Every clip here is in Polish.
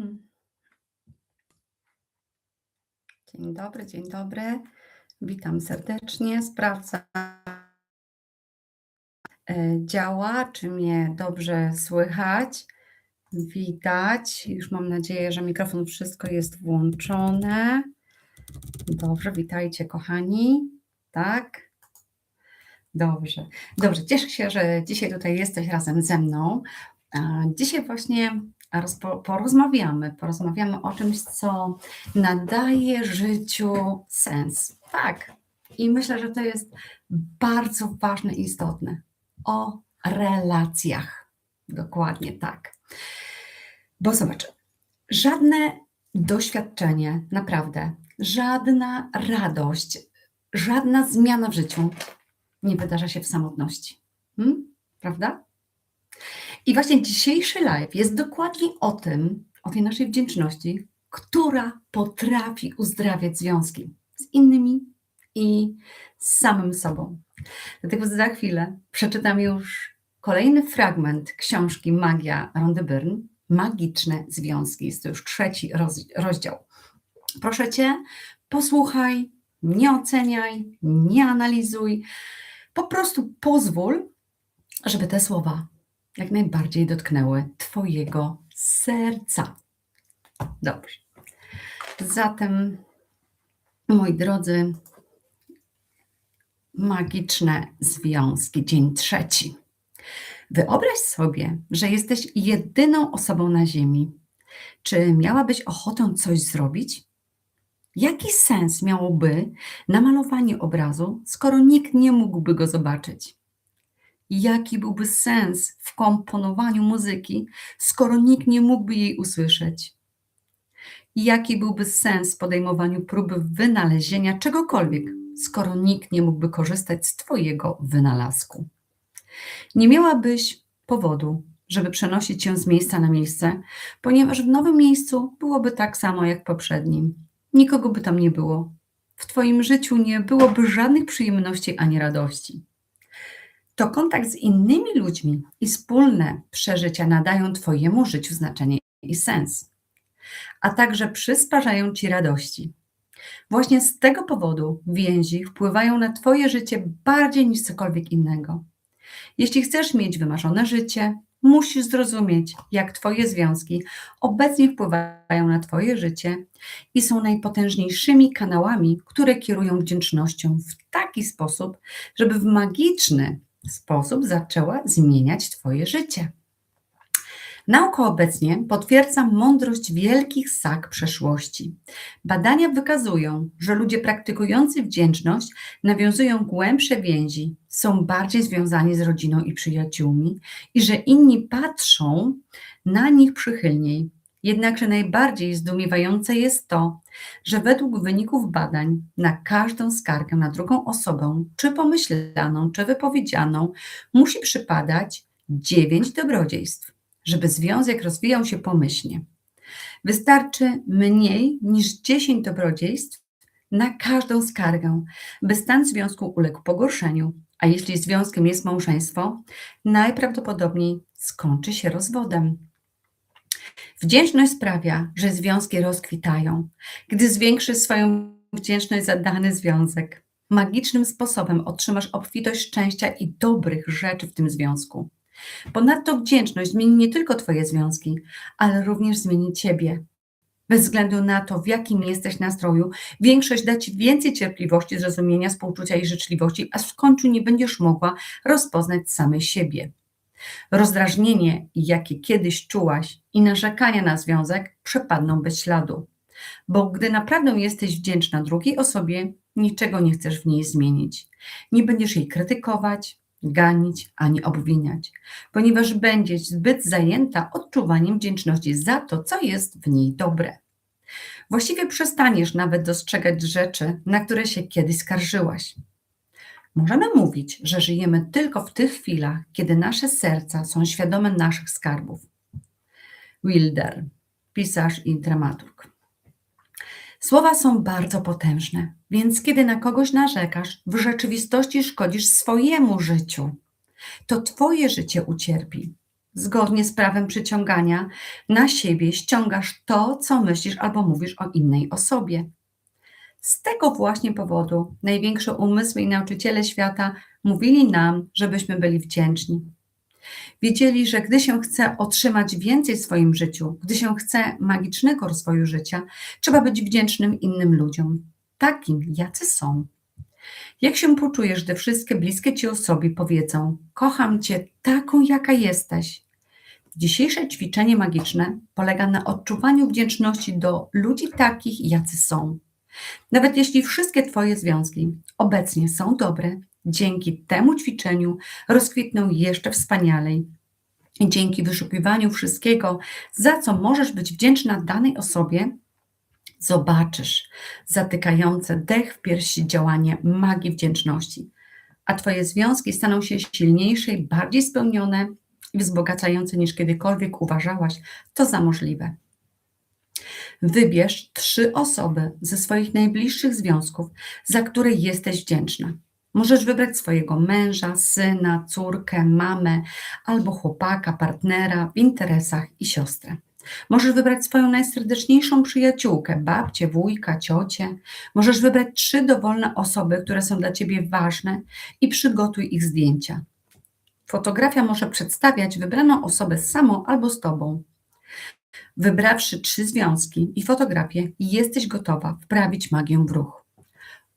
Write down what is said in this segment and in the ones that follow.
Mhm. Dzień dobry, dzień dobry. Witam serdecznie. Sprawdzam, e, działa, czy mnie dobrze słychać, widać. Już mam nadzieję, że mikrofon, wszystko jest włączone. Dobrze, witajcie kochani. Tak? Dobrze, dobrze. Cieszę się, że dzisiaj tutaj jesteś razem ze mną. Dzisiaj właśnie porozmawiamy, porozmawiamy o czymś, co nadaje życiu sens. Tak. I myślę, że to jest bardzo ważne i istotne. O relacjach. Dokładnie tak. Bo zobacz, żadne doświadczenie, naprawdę, żadna radość, żadna zmiana w życiu nie wydarza się w samotności. Hmm? Prawda? I właśnie dzisiejszy live jest dokładnie o tym, o tej naszej wdzięczności, która potrafi uzdrawiać związki z innymi i z samym sobą. Dlatego za chwilę przeczytam już kolejny fragment książki Magia Rondy Byrne, Magiczne Związki. Jest to już trzeci roz, rozdział. Proszę Cię, posłuchaj, nie oceniaj, nie analizuj. Po prostu pozwól, żeby te słowa jak najbardziej dotknęły Twojego serca. Dobrze. Zatem, moi drodzy, magiczne związki, dzień trzeci. Wyobraź sobie, że jesteś jedyną osobą na Ziemi. Czy miałabyś ochotę coś zrobić? Jaki sens miałoby namalowanie obrazu, skoro nikt nie mógłby go zobaczyć? Jaki byłby sens w komponowaniu muzyki, skoro nikt nie mógłby jej usłyszeć? Jaki byłby sens w podejmowaniu próby wynalezienia czegokolwiek, skoro nikt nie mógłby korzystać z Twojego wynalazku? Nie miałabyś powodu, żeby przenosić się z miejsca na miejsce, ponieważ w nowym miejscu byłoby tak samo jak poprzednim. Nikogo by tam nie było. W Twoim życiu nie byłoby żadnych przyjemności ani radości. To kontakt z innymi ludźmi i wspólne przeżycia nadają Twojemu życiu znaczenie i sens, a także przysparzają Ci radości. Właśnie z tego powodu więzi wpływają na Twoje życie bardziej niż cokolwiek innego. Jeśli chcesz mieć wymarzone życie, musisz zrozumieć, jak Twoje związki obecnie wpływają na Twoje życie i są najpotężniejszymi kanałami, które kierują wdzięcznością w taki sposób, żeby w magiczny sposób zaczęła zmieniać Twoje życie. Nauka obecnie potwierdza mądrość wielkich sag przeszłości. Badania wykazują, że ludzie praktykujący wdzięczność nawiązują głębsze więzi, są bardziej związani z rodziną i przyjaciółmi i że inni patrzą na nich przychylniej. Jednakże najbardziej zdumiewające jest to, że według wyników badań na każdą skargę na drugą osobę, czy pomyślaną, czy wypowiedzianą, musi przypadać dziewięć dobrodziejstw żeby związek rozwijał się pomyślnie. Wystarczy mniej niż 10 dobrodziejstw na każdą skargę, by stan związku uległ pogorszeniu, a jeśli związkiem jest małżeństwo, najprawdopodobniej skończy się rozwodem. Wdzięczność sprawia, że związki rozkwitają. Gdy zwiększysz swoją wdzięczność za dany związek, magicznym sposobem otrzymasz obfitość szczęścia i dobrych rzeczy w tym związku. Ponadto wdzięczność zmieni nie tylko Twoje związki, ale również zmieni Ciebie. Bez względu na to, w jakim jesteś nastroju, większość da Ci więcej cierpliwości, zrozumienia, współczucia i życzliwości, aż w końcu nie będziesz mogła rozpoznać samej siebie. Rozdrażnienie, jakie kiedyś czułaś i narzekania na związek przepadną bez śladu. Bo gdy naprawdę jesteś wdzięczna drugiej osobie, niczego nie chcesz w niej zmienić. Nie będziesz jej krytykować, ganić ani obwiniać, ponieważ będziesz zbyt zajęta odczuwaniem wdzięczności za to, co jest w niej dobre. Właściwie przestaniesz nawet dostrzegać rzeczy, na które się kiedyś skarżyłaś. Możemy mówić, że żyjemy tylko w tych chwilach, kiedy nasze serca są świadome naszych skarbów. Wilder, pisarz i dramaturg. Słowa są bardzo potężne, więc kiedy na kogoś narzekasz, w rzeczywistości szkodzisz swojemu życiu. To Twoje życie ucierpi. Zgodnie z prawem przyciągania na siebie ściągasz to, co myślisz albo mówisz o innej osobie. Z tego właśnie powodu największe umysły i nauczyciele świata mówili nam, żebyśmy byli wdzięczni. Wiedzieli, że gdy się chce otrzymać więcej w swoim życiu, gdy się chce magicznego rozwoju życia, trzeba być wdzięcznym innym ludziom, takim, jacy są. Jak się poczujesz, gdy wszystkie bliskie ci osoby powiedzą: Kocham cię taką, jaka jesteś? Dzisiejsze ćwiczenie magiczne polega na odczuwaniu wdzięczności do ludzi takich, jacy są. Nawet jeśli wszystkie Twoje związki obecnie są dobre, dzięki temu ćwiczeniu rozkwitną jeszcze wspanialej. I dzięki wyszukiwaniu wszystkiego, za co możesz być wdzięczna danej osobie, zobaczysz zatykające dech w piersi działanie magii wdzięczności, a Twoje związki staną się silniejsze i bardziej spełnione i wzbogacające niż kiedykolwiek uważałaś to za możliwe. Wybierz trzy osoby ze swoich najbliższych związków, za które jesteś wdzięczna. Możesz wybrać swojego męża, syna, córkę, mamę albo chłopaka, partnera w interesach i siostrę. Możesz wybrać swoją najserdeczniejszą przyjaciółkę, babcię, wujka, ciocię. Możesz wybrać trzy dowolne osoby, które są dla ciebie ważne i przygotuj ich zdjęcia. Fotografia może przedstawiać wybraną osobę samą albo z tobą. Wybrawszy trzy związki i fotografię, jesteś gotowa wprawić magię w ruch.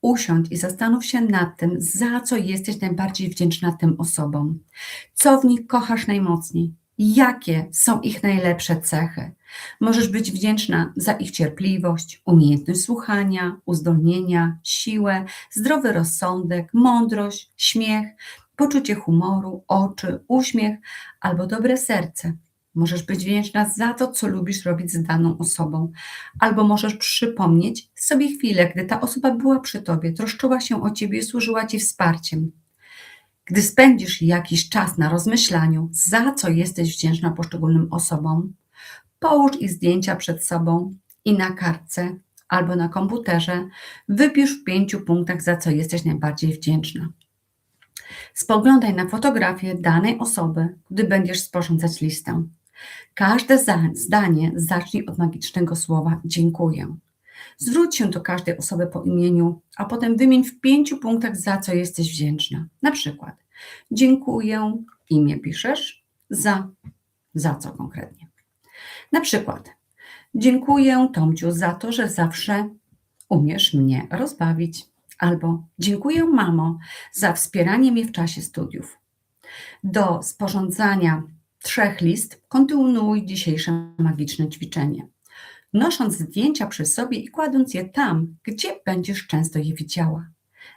Usiądź i zastanów się nad tym, za co jesteś najbardziej wdzięczna tym osobom. Co w nich kochasz najmocniej? Jakie są ich najlepsze cechy? Możesz być wdzięczna za ich cierpliwość, umiejętność słuchania, uzdolnienia, siłę, zdrowy rozsądek, mądrość, śmiech, poczucie humoru, oczy, uśmiech albo dobre serce. Możesz być wdzięczna za to, co lubisz robić z daną osobą, albo możesz przypomnieć sobie chwilę, gdy ta osoba była przy tobie, troszczyła się o ciebie i służyła ci wsparciem. Gdy spędzisz jakiś czas na rozmyślaniu, za co jesteś wdzięczna poszczególnym osobom, połóż ich zdjęcia przed sobą i na kartce albo na komputerze wypisz w pięciu punktach, za co jesteś najbardziej wdzięczna. Spoglądaj na fotografię danej osoby, gdy będziesz sporządzać listę. Każde zdanie zacznij od magicznego słowa dziękuję. Zwróć się do każdej osoby po imieniu, a potem wymień w pięciu punktach, za co jesteś wdzięczna. Na przykład dziękuję, imię piszesz, za, za co konkretnie. Na przykład dziękuję Tomciu za to, że zawsze umiesz mnie rozbawić. Albo dziękuję mamo za wspieranie mnie w czasie studiów. Do sporządzania trzech list kontynuuj dzisiejsze magiczne ćwiczenie. Nosząc zdjęcia przy sobie i kładąc je tam, gdzie będziesz często je widziała.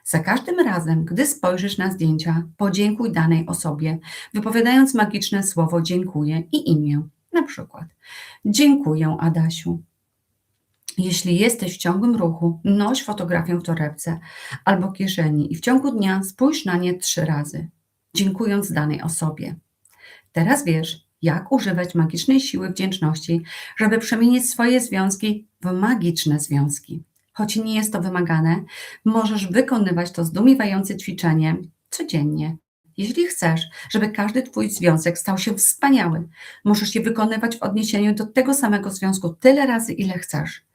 Za każdym razem, gdy spojrzysz na zdjęcia, podziękuj danej osobie, wypowiadając magiczne słowo dziękuję i imię. Na przykład dziękuję Adasiu. Jeśli jesteś w ciągłym ruchu, noś fotografię w torebce albo kieszeni i w ciągu dnia spójrz na nie trzy razy, dziękując danej osobie. Teraz wiesz, jak używać magicznej siły wdzięczności, żeby przemienić swoje związki w magiczne związki. Choć nie jest to wymagane, możesz wykonywać to zdumiewające ćwiczenie codziennie. Jeśli chcesz, żeby każdy Twój związek stał się wspaniały, możesz je wykonywać w odniesieniu do tego samego związku tyle razy, ile chcesz.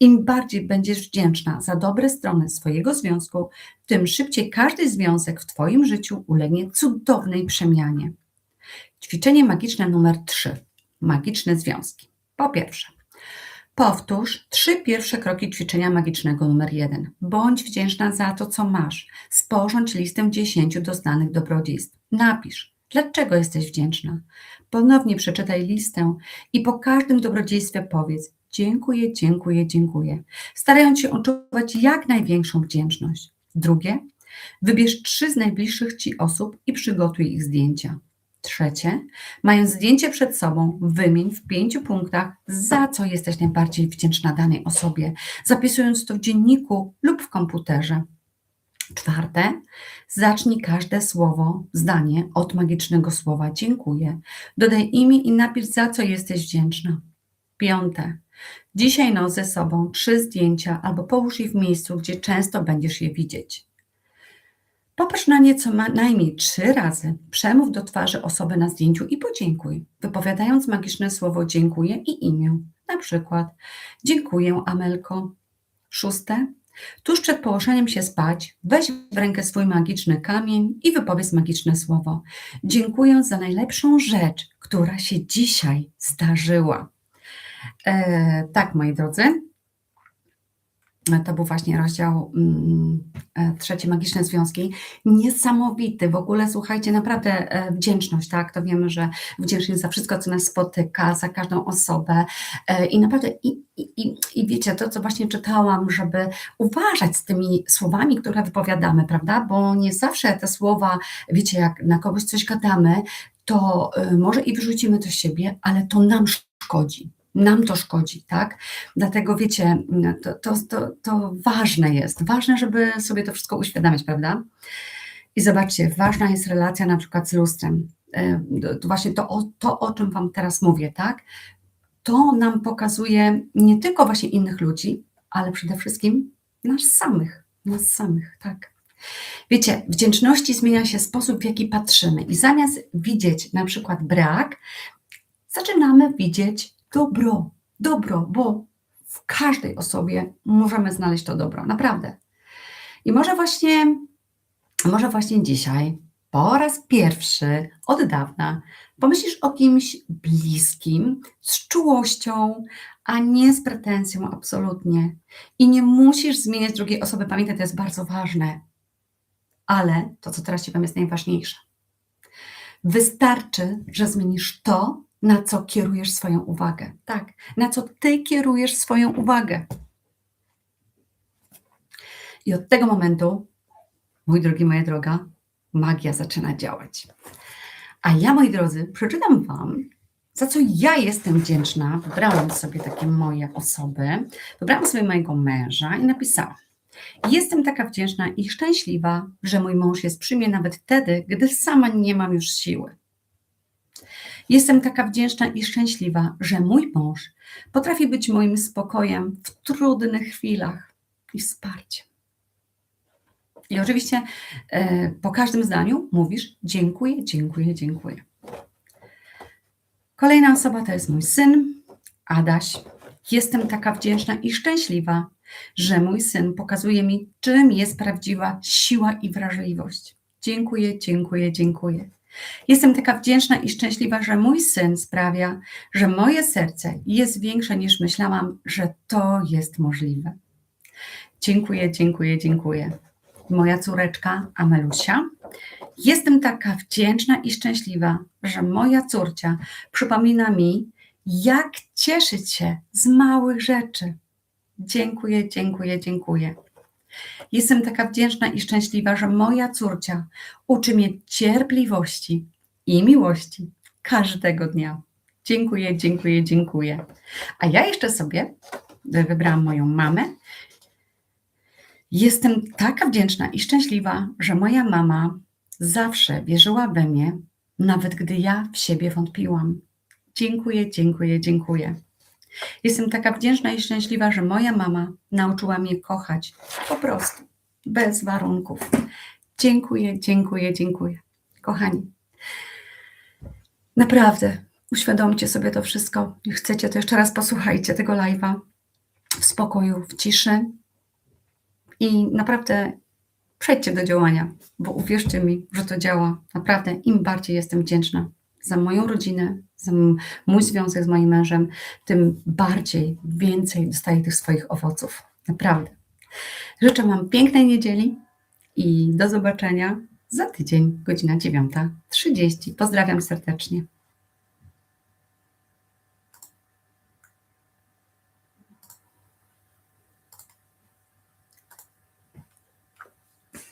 Im bardziej będziesz wdzięczna za dobre strony swojego związku, tym szybciej każdy związek w Twoim życiu ulegnie cudownej przemianie. Ćwiczenie magiczne numer 3. Magiczne związki. Po pierwsze, powtórz trzy pierwsze kroki ćwiczenia magicznego numer 1. Bądź wdzięczna za to, co masz. Sporządź listę 10 doznanych dobrodziejstw. Napisz, dlaczego jesteś wdzięczna. Ponownie przeczytaj listę i po każdym dobrodziejstwie powiedz dziękuję, dziękuję, dziękuję, starając się odczuwać jak największą wdzięczność. Drugie, wybierz trzy z najbliższych Ci osób i przygotuj ich zdjęcia. Trzecie, mając zdjęcie przed sobą, wymień w pięciu punktach, za co jesteś najbardziej wdzięczna danej osobie, zapisując to w dzienniku lub w komputerze. Czwarte, zacznij każde słowo, zdanie od magicznego słowa dziękuję. Dodaj imię i napisz, za co jesteś wdzięczna. Piąte, dzisiaj nos ze sobą trzy zdjęcia albo połóż je w miejscu, gdzie często będziesz je widzieć. Nie co najmniej trzy razy, przemów do twarzy osoby na zdjęciu i podziękuj, wypowiadając magiczne słowo dziękuję i imię. Na przykład dziękuję Amelko. Szóste. Tuż przed położeniem się spać, weź w rękę swój magiczny kamień i wypowiedz magiczne słowo. Dziękuję za najlepszą rzecz, która się dzisiaj zdarzyła. E, tak, moi drodzy, to był właśnie rozdział mm, e, trzeci, Magiczne Związki. Niesamowity, w ogóle słuchajcie, naprawdę e, wdzięczność, tak? To wiemy, że wdzięczność za wszystko, co nas spotyka, za każdą osobę e, i naprawdę, i, i, i wiecie, to co właśnie czytałam, żeby uważać z tymi słowami, które wypowiadamy, prawda? Bo nie zawsze te słowa, wiecie, jak na kogoś coś gadamy, to może i wyrzucimy to z siebie, ale to nam szkodzi nam to szkodzi, tak? Dlatego wiecie, to, to, to, to ważne jest, ważne, żeby sobie to wszystko uświadamiać, prawda? I zobaczcie, ważna jest relacja na przykład z lustrem. E, to właśnie to, to, o czym Wam teraz mówię, tak? To nam pokazuje nie tylko właśnie innych ludzi, ale przede wszystkim nas samych, nas samych, tak. Wiecie, wdzięczności zmienia się sposób, w jaki patrzymy, i zamiast widzieć na przykład brak, zaczynamy widzieć dobro, dobro, bo w każdej osobie możemy znaleźć to dobro, naprawdę. I może właśnie, może właśnie dzisiaj, po raz pierwszy od dawna, pomyślisz o kimś bliskim, z czułością, a nie z pretensją, absolutnie. I nie musisz zmieniać drugiej osoby. Pamiętaj, to jest bardzo ważne. Ale to, co teraz Ci powiem, jest najważniejsze. Wystarczy, że zmienisz to, na co kierujesz swoją uwagę. Tak, na co ty kierujesz swoją uwagę. I od tego momentu, mój drogi, moja droga, magia zaczyna działać. A ja, moi drodzy, przeczytam Wam, za co ja jestem wdzięczna. Wybrałam sobie takie moje osoby, wybrałam sobie mojego męża i napisałam. Jestem taka wdzięczna i szczęśliwa, że mój mąż jest przy mnie nawet wtedy, gdy sama nie mam już siły. Jestem taka wdzięczna i szczęśliwa, że mój mąż potrafi być moim spokojem w trudnych chwilach i wsparciem. I oczywiście e, po każdym zdaniu mówisz dziękuję, dziękuję, dziękuję. Kolejna osoba to jest mój syn, Adaś. Jestem taka wdzięczna i szczęśliwa, że mój syn pokazuje mi, czym jest prawdziwa siła i wrażliwość. Dziękuję, dziękuję, dziękuję. Jestem taka wdzięczna i szczęśliwa, że mój syn sprawia, że moje serce jest większe niż myślałam, że to jest możliwe. Dziękuję, dziękuję, dziękuję. Moja córeczka Amelusia. Jestem taka wdzięczna i szczęśliwa, że moja córcia przypomina mi, jak cieszyć się z małych rzeczy. Dziękuję, dziękuję, dziękuję. Jestem taka wdzięczna i szczęśliwa, że moja córcia uczy mnie cierpliwości i miłości każdego dnia. Dziękuję, dziękuję, dziękuję. A ja jeszcze sobie wybrałam moją mamę. Jestem taka wdzięczna i szczęśliwa, że moja mama zawsze wierzyła we mnie, nawet gdy ja w siebie wątpiłam. Dziękuję, dziękuję, dziękuję. Jestem taka wdzięczna i szczęśliwa, że moja mama nauczyła mnie kochać po prostu, bez warunków. Dziękuję, dziękuję, dziękuję. Kochani, naprawdę uświadomcie sobie to wszystko. Jeśli chcecie, to jeszcze raz posłuchajcie tego live'a w spokoju, w ciszy i naprawdę przejdźcie do działania, bo uwierzcie mi, że to działa. Naprawdę im bardziej jestem wdzięczna za moją rodzinę, za mój związek z moim mężem, tym bardziej, więcej dostaję tych swoich owoców. Naprawdę. Życzę Wam pięknej niedzieli i do zobaczenia za tydzień, godzina 9.30. Pozdrawiam serdecznie.